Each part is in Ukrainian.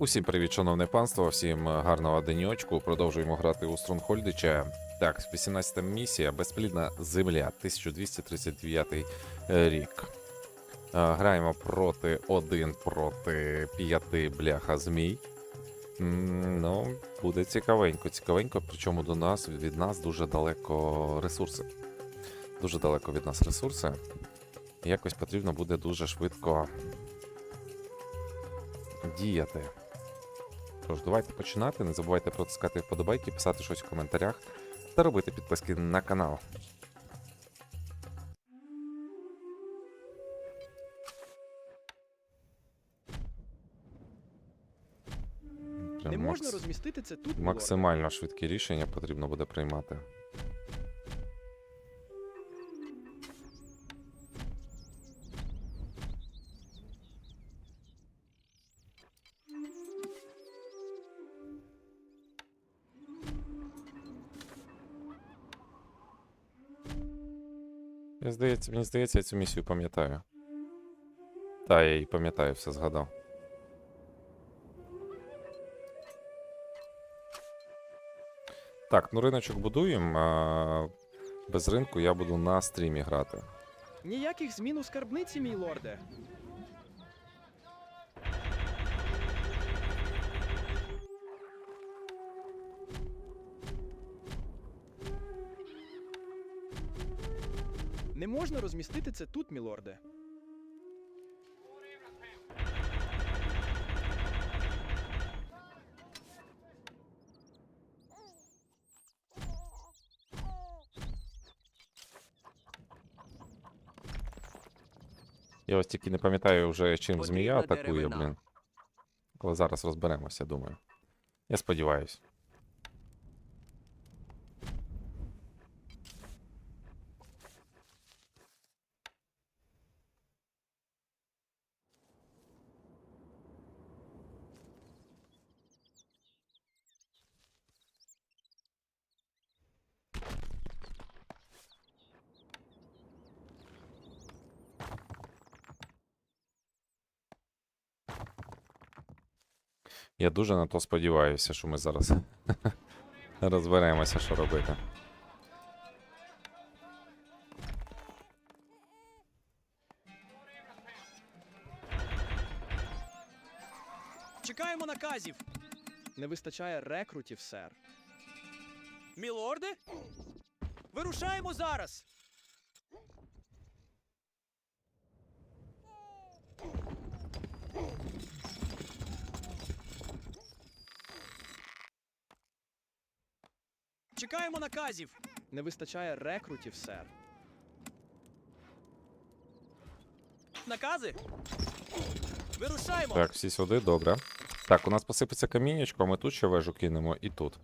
Усім привіт, шановне панство, всім е, гарного деньочку. Продовжуємо грати у Стронгхольдича. Так, 18 місія, безплідна земля, 1239 рік. Е, Граємо проти один проти п'яти бляха змій. Ну, буде цікавенько, цікавенько, причому до нас від нас дуже далеко ресурси. Дуже далеко від нас ресурси. Якось потрібно буде дуже швидко діяти. Тож, давайте починати. Не забувайте протискати вподобайки, писати щось в коментарях та робити підписки на канал. Не можна розмістити це тут. Максимально швидкі рішення потрібно буде приймати. Здається, мені здається, я цю місію пам'ятаю. Та, я її пам'ятаю, все згадав. Так, ну риночок будуємо. а Без ринку я буду на стрімі грати. Ніяких змін у скарбниці, мій лорде. Не можна розмістити це тут, мій лорде. Я ось тільки не пам'ятаю вже, чим змія атакує, блін. Але зараз розберемося, думаю. Я сподіваюсь. Я дуже на то сподіваюся, що ми зараз розберемося, що робити. Чекаємо наказів. Не вистачає рекрутів, сер. Мілорде? Вирушаємо зараз. Чекаємо наказів. Не вистачає рекрутів, сер. Накази? Вирушаємо. Так, всі сюди, добре. Так, у нас посипеться камінечко, а ми тут ще вежу кинемо і тут.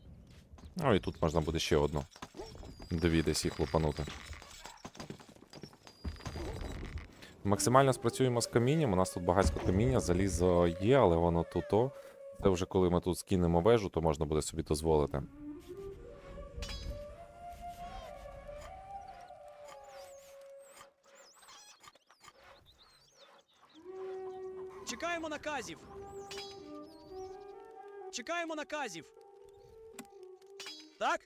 Ну і тут можна буде ще одну. Дві десь їх лупанути. Максимально спрацюємо з камінням. У нас тут багатько каміння, залізо є, але воно тут. -то. Це вже коли ми тут скинемо вежу, то можна буде собі дозволити. Наказів. Чекаємо наказів. Так?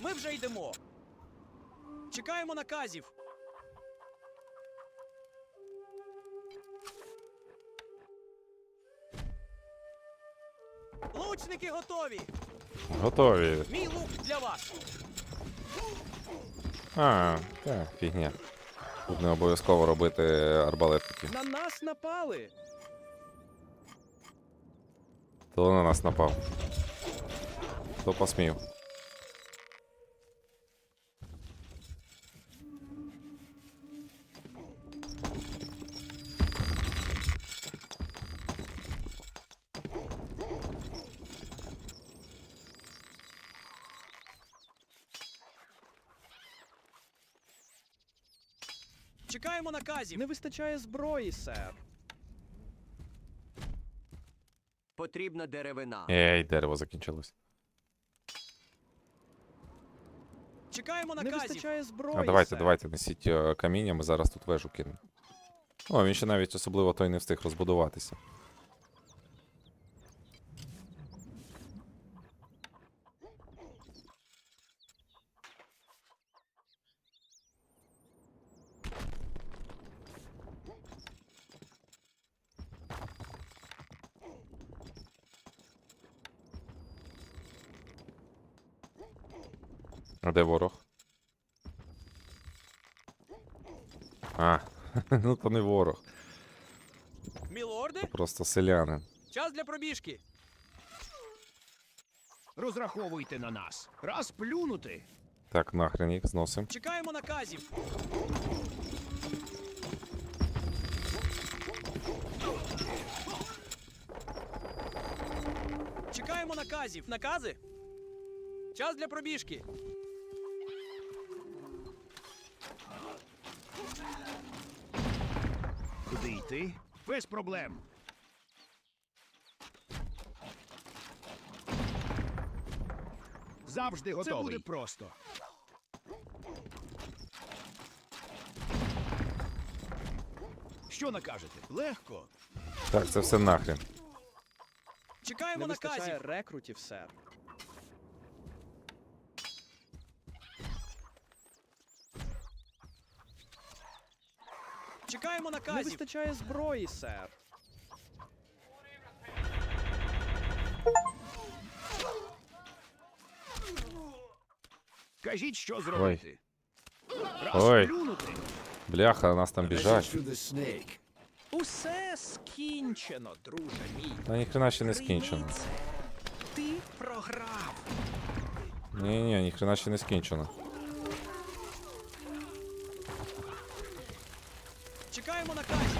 Ми вже йдемо. Чекаємо наказів. Лучники готові. Готові. Мій лук для вас. А, так, фігня. Тут не обов'язково робити арбалетки. На нас напали. Хто на нас напав? Хто посмів? Чекаємо наказів. Не вистачає зброї, сер. Потрібна деревина. Ей, дерево закінчилось. Чекаємо Не наказів. вистачає зброї. А давайте, сер. давайте, несіть е, каміння, ми зараз тут вежу кинемо. О, він ще навіть особливо той не встиг розбудуватися. А де ворог? А, ну то не ворог, Мілорди, просто селянин. час для пробіжки. Розраховуйте на нас. Раз плюнути. Так, нахрен їх зносим. Чекаємо наказів. Чекаємо наказів. Накази? Час для пробіжки. Куди йти? Без проблем. Завжди готовий. Це буде просто. Що накажете? Легко. Так, це все нахрен. Чекаємо Не вистачає наказів. рекрутів, сер. Чекаємо Не наказів. вистачає зброї, сер. Кажіть, що зробити. Раз Ой. плюнути. Бляха, нас там біжать. Усе скінчено, друже мій. Та ніхрена ще не скінчено. Прийми це. Ти програв. Ні, ні, ніхрена ще не скінчено. Чекаємо наказів.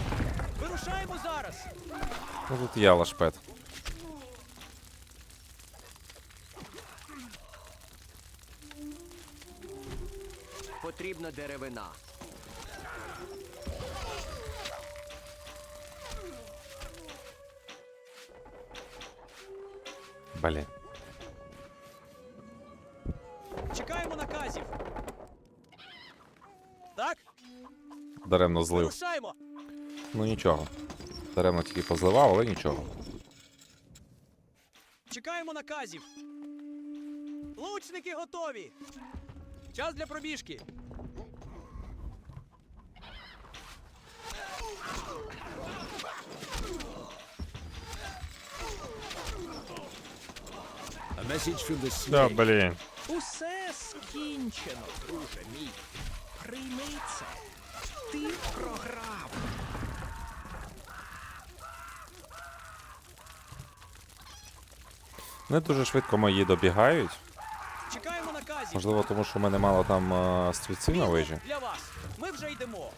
Вирушаємо зараз. Ну тут я лашпет. Потрібна деревина. Блін. Чекаємо наказів. Так? Даремно злив. Ну нічого. Даремно тільки позливав, але нічого. Чекаємо наказів. Лучники готові. Час для пробіжки. Да, блін. Усе скінчено, друже мій. Прийми це. Ти програв. Не дуже швидко мої добігають. Чекаємо наказів. Можливо, тому що в мене мало там е, стрільців на вежі. Для вас. Ми вже йдемо.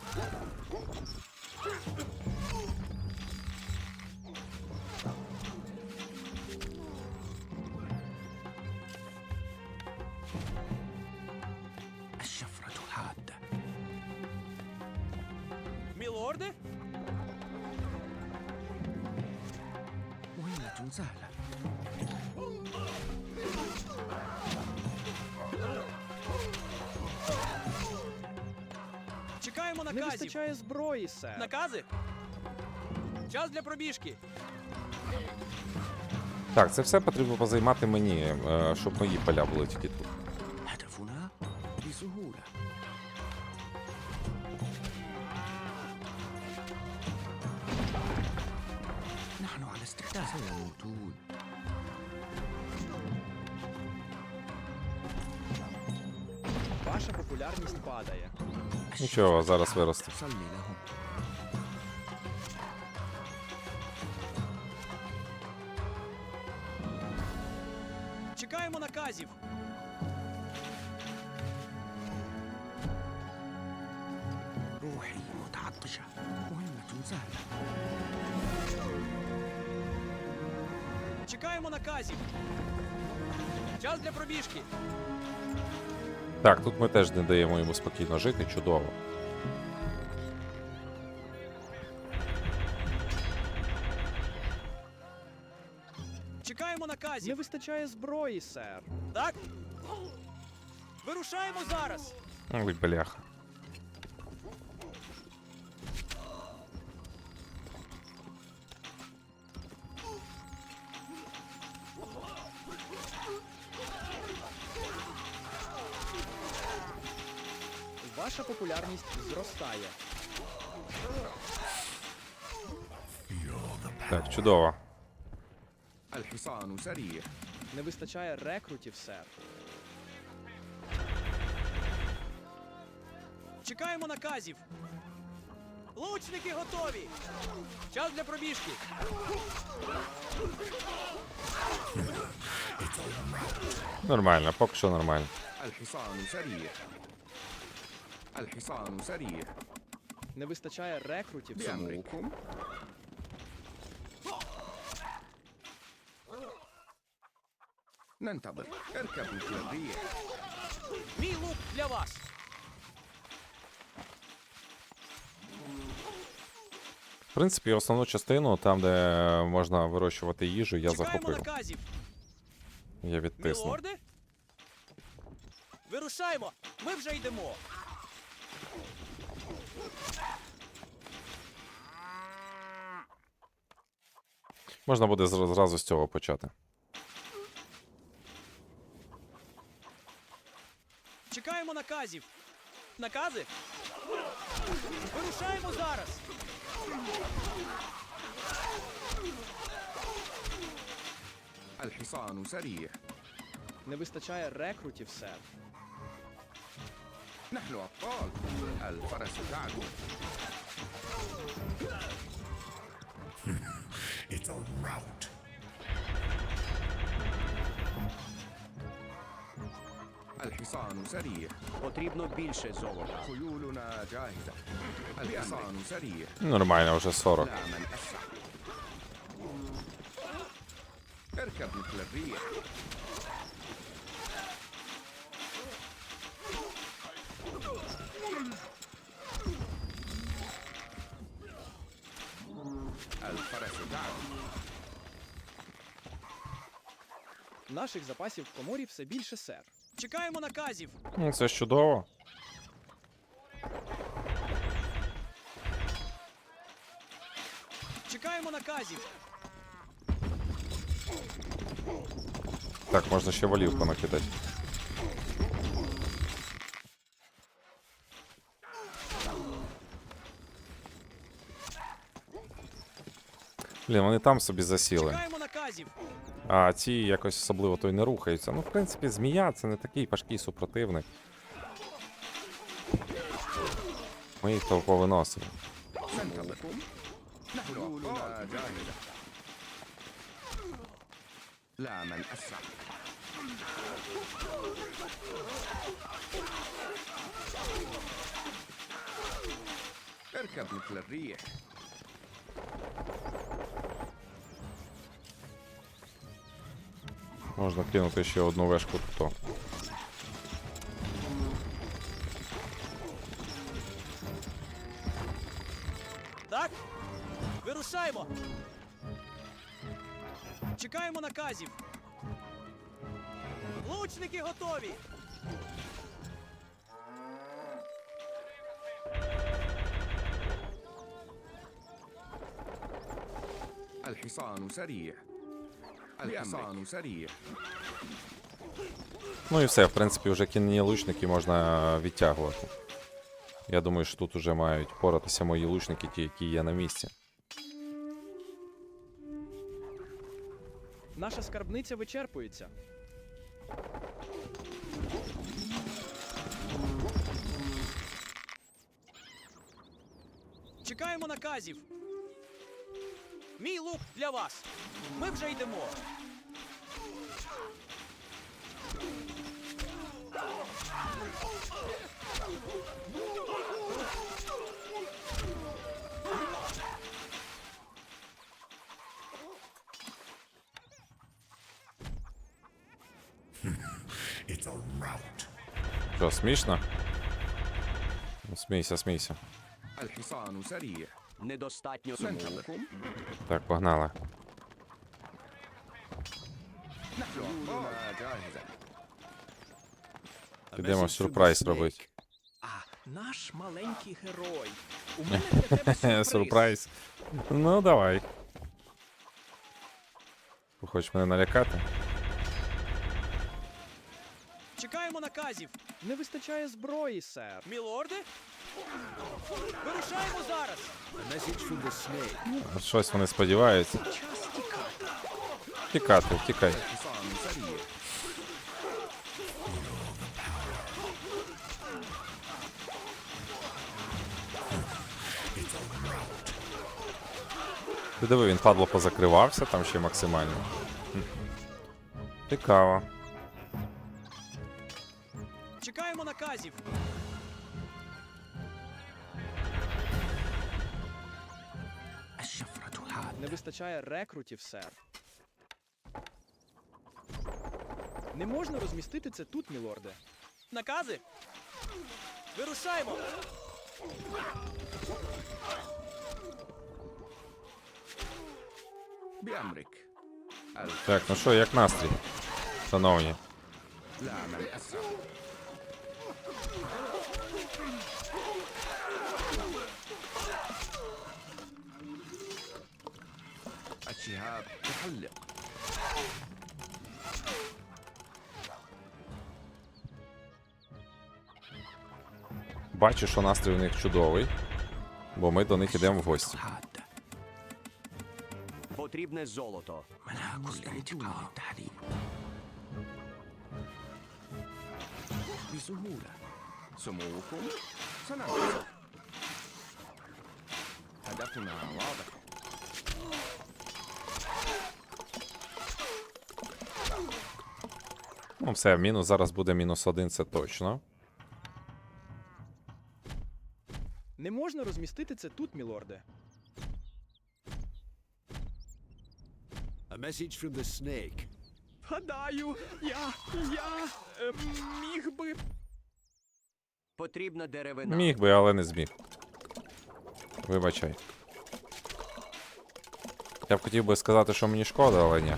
Лорде? Вона джунзаля. Чекаємо наказів. Не вистачає зброї, сер. Накази? Час для пробіжки. Так, це все потрібно позаймати мені, е, щоб мої поля були тільки тут. Нічого, зараз виросте. Чекаємо наказів. Чекаємо наказів. Час для пробіжки. Так, тут ми теж не даємо йому спокійно жити, чудово. Чекаємо Не вистачає зброї, сер. Так? Вирушаємо зараз. Ой, бляха. Ваша популярність зростає. Так, чудово. Не вистачає рекрутів, сер. Чекаємо наказів. Лучники готові. Час для пробіжки. Нормально, поки що нормально. الحصان سريع الحصان سريع Не вистачає рекрутів самоук. بأمركم ننتظر اركب مثل الريح Мій лук для вас. В принципі, основну частину, там, де можна вирощувати їжу, я Чекаємо захопив. наказів. Я відтиснув. Мілорди? Вирушаємо! Ми вже йдемо. Можна буде зра- зразу з цього почати. Чекаємо наказів. Накази? Вирушаємо зараз. الحصان سريع Не вистачає рекрутів, сер. نحن أبطال الفرس تعدو It's a rout. الحصان سريع Потрібно більше золота. خيولنا جاهزة الحصان سريع Нормально, вже 40. لا من أسرع اركب مثل الريح Наших запасів в коморі все більше, сер. Чекаємо наказів. Ну, Це ж чудово. Чекаємо наказів. Так, можна ще валівку накидати. Блін, вони там собі засіли. Чекаємо наказів. А ці якось особливо то й не рухаються. Ну, в принципі, змія це не такий важкий супротивник. Ми їх то повиносимо. ننتظركم نحن خيولنا جاهزة لا من أسرع اركب مثل الريح Можна кинути ще одну вешку тут. Так? Вирушаємо. Чекаємо наказів. Лучники готові. الحصان سريع الحصان سريع Ну і все, в принципі, вже кінні лучники можна відтягувати. Я думаю, що тут вже мають поратися мої лучники, ті, які є на місці. Наша скарбниця вичерпується. Чекаємо наказів. Мій лук для вас. Ми вже йдемо. It's a rout. Що, Недостатньо смоку. Так, погнали. Підемо сюрприз робити. Наш маленький герой. У мене для тебе сюрприз. Ну, давай. Хочеш мене налякати? Чекаємо наказів. Не вистачає зброї, сер. Мілорди? Вирушаємо зараз. Ну, щось вони сподіваються. Тікати, тікай. Ти диви, він падло позакривався там ще максимально. Цікаво. Чекаємо наказів. Не вистачає рекрутів, сер. Не можна розмістити це тут, мілорде. Накази. Вирушаємо. Бямрик. Так, ну що, як настрій? Шановні. لا من أسرع الشهاب تحلق Бачу, що настрій у них чудовий, бо ми до них ідемо в гості. هذا Потрібне золото. مناخ Somuko, Sanada. Hadafuna Lava. Ну, все, мінус зараз буде мінус один, це точно. Не можна розмістити це тут, мілорде. A message from the snake. Гадаю, я, я е, міг би Потрібна деревина. Міг би, але не зміг. Вибачай. Я б хотів би сказати, що мені шкода, але ні.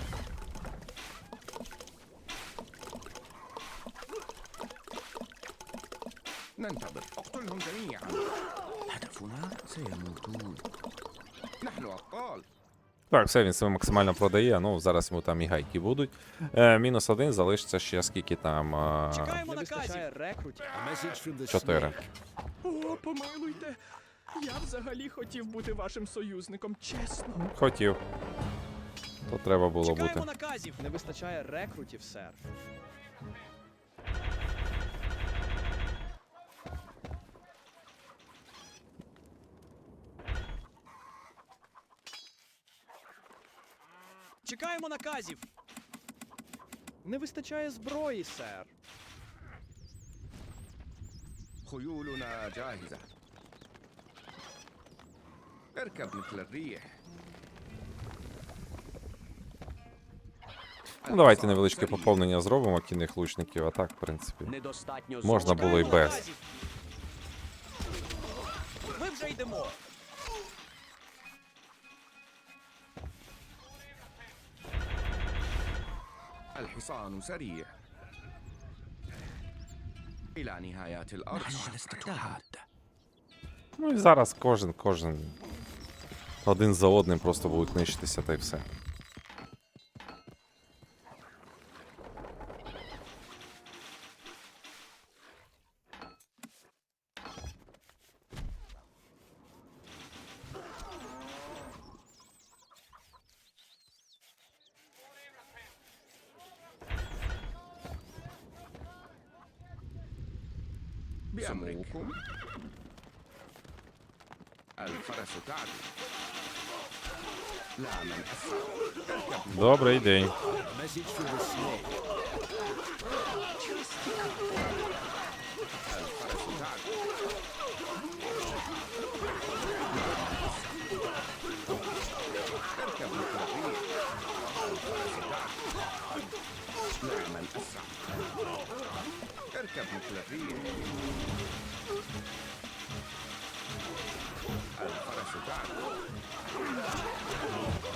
Так, все, він себе максимально продає. Ну, зараз йому там і гайки будуть. Е, мінус один залишиться ще скільки там. Е, Чекаємо наказів. чотири. О, помилуйте. Я взагалі хотів бути вашим союзником, чесно. Хотів. То треба було бути. Чекаємо наказів. Не вистачає рекрутів, сер. Чекаємо наказів. Не вистачає зброї, сер. خيولنا جاهزة اركب مثل الريح Ну, давайте невеличке поповнення зробимо кінних лучників, а так, в принципі. Недостатньо Можна золота. було і Чекаємо без. наказів. Ми вже йдемо. الحصان سريع إلى نهايات الأرض Ну і зараз кожен, кожен. Один за одним просто будуть нищитися та й все. dobra a ideia. Hein? الفرس تعال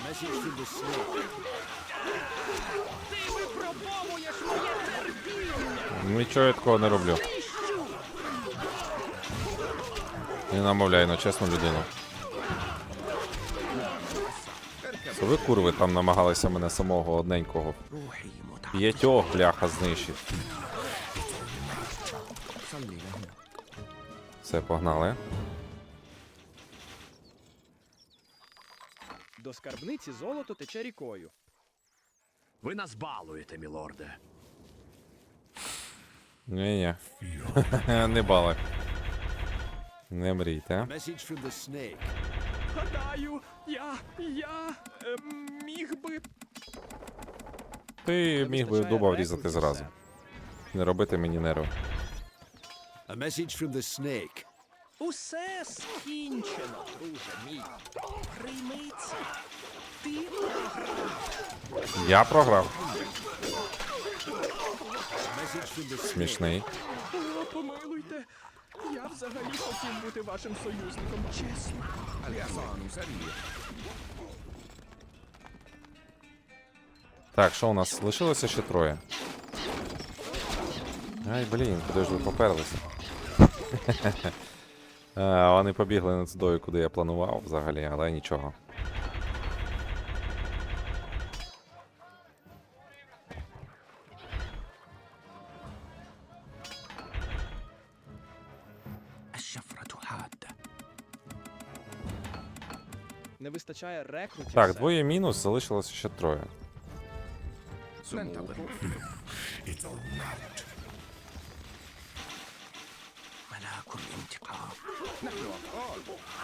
аж як сюди. Ти випробовуєш моє терпіння! Ну, нічого я такого не роблю. Не намовляй на чесну людину. Це ви курви там намагалися мене самого одненького. П'ятьох бляха знищить. Все, погнали. До скарбниці золото тече рікою. Ви нас балуєте, мілорде. Ні-ні. Не бали. Не мрійте. Message from the snake. Гадаю, я. я. Е, міг би. Ти міг би дуба врізати зразу. Не робити мені нервів. A message from the snake. Усе скінчено, друже мій. Прийми. Ти програв. Я програв. Смішний. О, помилуйте. Я взагалі хотів бути вашим союзником, чесно. Так, що у нас? Лишилося ще троє. Ай, блін, куди ж ви поперлися? Е, вони побігли над туди, куди я планував взагалі, але нічого. Не вистачає рекрутів. Так, двоє мінус, залишилося ще троє. It's. Э, Nella porta!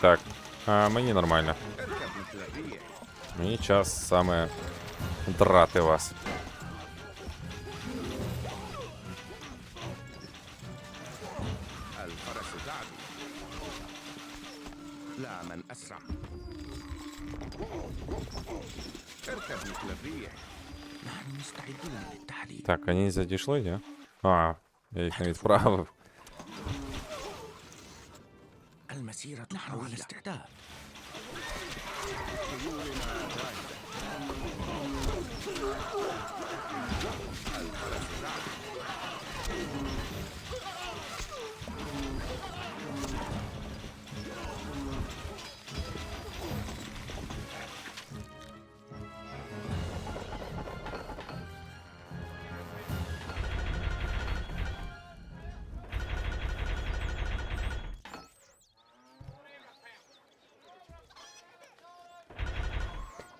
Так. А, мені нормально. Ну и сейчас саме драты вас. Так, вони задійшли, да? А, я их на вид відправив.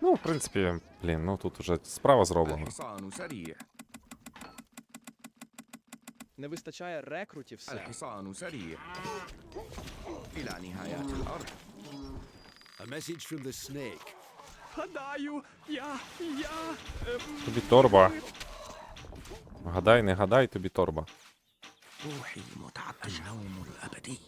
Ну, в принципі, блін, ну тут уже справа зроблена. الحصان سريع Не вистачає рекрутів, сер. الحصان سريع إلى نهايات الأرض A message from the snake. Гадаю, я. я. Е, Тобі торба. Гадай, не гадай, тобі торба. روحي متعطشة النوم الأبدي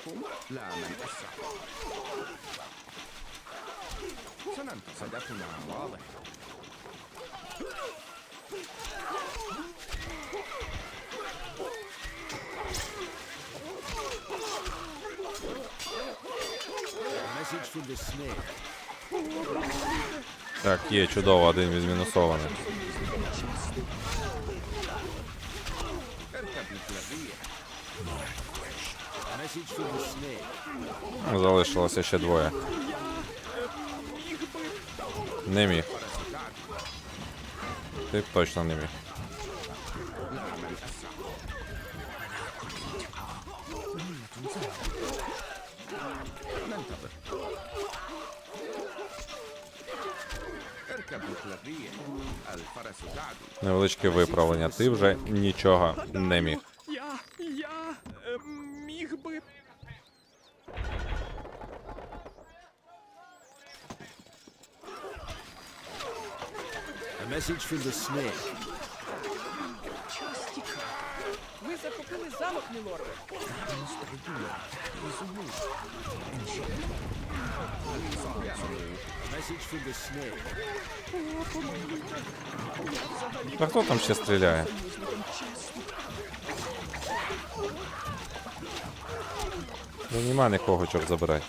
بأمركم لا من أسرع سننتصر هدفنا واضح A message from the snake. Так, є, чудово, один відмінусований. Залишилося ще двоє. Не міг. Ти б точно не міг. Невеличке виправлення. Ти вже нічого не міг. message from the snake. Ви захопили замок, мілорде. Message from the snake. Да кто там сейчас стреляет? Ну нема нікого, чорт забирай.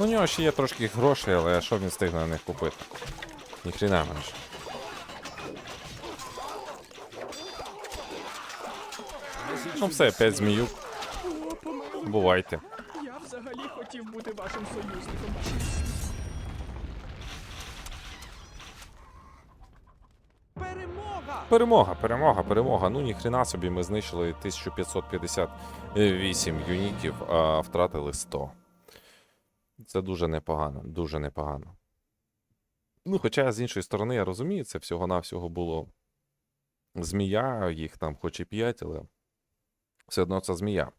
Ну, у нього ще є трошки грошей, але що він встигне на них купити? Ніхрена менше. Ну все, 5 зміюк. О, помилуйте. Бувайте. Я взагалі хотів бути вашим союзником. Перемога! Перемога, перемога, перемога. Ну ніхрена собі ми знищили 1558 юнітів, а втратили 100. Це дуже непогано, дуже непогано. Ну, хоча, з іншої сторони, я розумію, це всього-навсього було змія, їх там хоч і 5, але все одно це змія.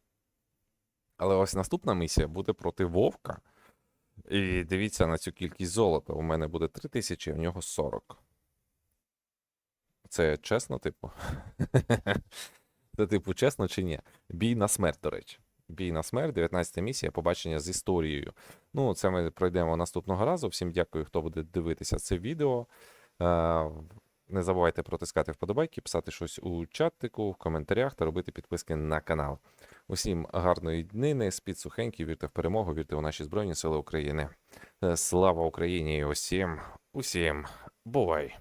Але ось наступна місія буде проти Вовка. І дивіться на цю кількість золота. У мене буде 3000, а в нього 40. Це чесно, типу? Це, типу, чесно чи ні? Бій на смерть, до речі. Бій на смерть, 19 місія, побачення з історією. Ну, це ми пройдемо наступного разу. Всім дякую, хто буде дивитися це відео. Е, Не забувайте протискати вподобайки, писати щось у чатику, в коментарях та робити підписки на канал. Усім гарної днини, спіть сухенькі, вірте в перемогу, вірте у наші Збройні Сили України. Е, Слава Україні і усім, усім, бувай!